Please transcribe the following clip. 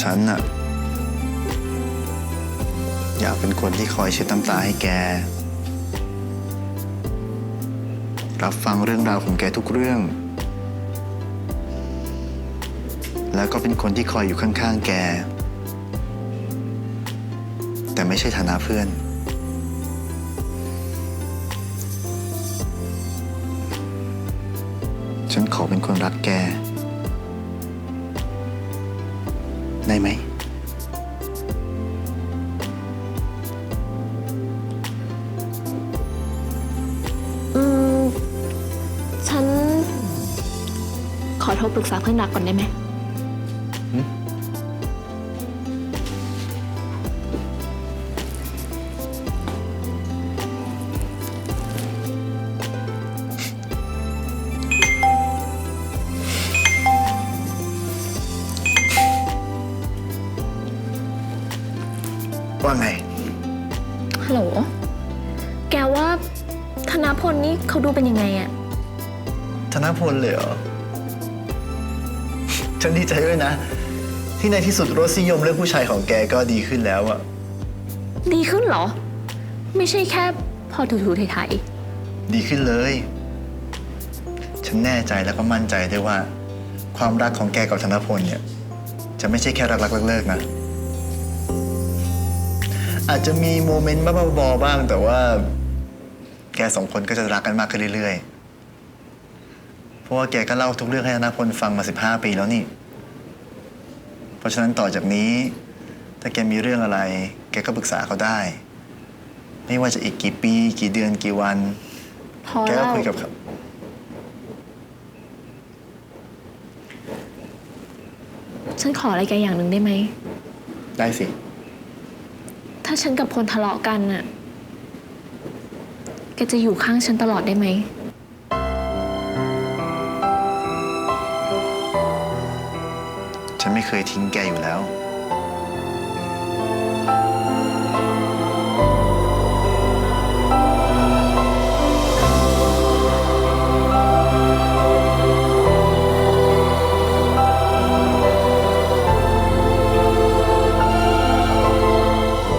ฉันน่ะอยากเป็นคนที่คอยเช็ดน้ำตาให้แก รับฟังเรื่องราวของแกทุกเรื่อง แล้วก็เป็นคนที่คอยอยู่ข้างๆ แก แต่ไม่ใช่ฐานะเพื่อน ฉันขอเป็นคนรักแก ได้ไหม อืม ฉัน ขอโทรปรึกษาเพื่อนรักก่อนได้ไหม ว่าไง ฮัลโหล แกว่าธนพลนี่เขาดูเป็นยังไงอะธนพลเลยเหรอ ฉันดีใจด้วยนะ ที่ในที่สุดรสนิยมเรื่องผู้ชายของแกก็ดีขึ้นแล้วอะดีขึ้นเหรอ ไม่ใช่แค่พอถูๆไทยดีขึ้นเลย ฉันแน่ใจแล้วก็มั่นใจได้วยว่า ความรักของแกกับธนพลเนี่ย จะไม่ใช่แค่รักรักเลิกๆนะ อาจจะมีโมเมนต์บ้าๆบอๆบ้าง แต่ว่า แกสองคนก็จะรักกันมากขึ้นเรื่อยๆ เพราะว่าแกก็เล่าทุกเรื่องให้ธนพลฟังมา 15 ปีแล้วนี่ เพราะฉะนั้นต่อจากนี้ ถ้าแกมีเรื่องอะไร แกก็ปรึกษาเขาได้ ไม่ว่าจะอีกกี่ปี กี่เดือนกี่วันๆพอแกก็แล้วคุยกับเขาฉันขออะไรแกอย่างหนึ่งได้ไหม ได้สิ ถ้าฉันกับพลทะเลาะกันน่ะ แกจะอยู่ข้างฉันตลอดได้ไหม ฉันไม่เคยทิ้งแกอยู่แล้ว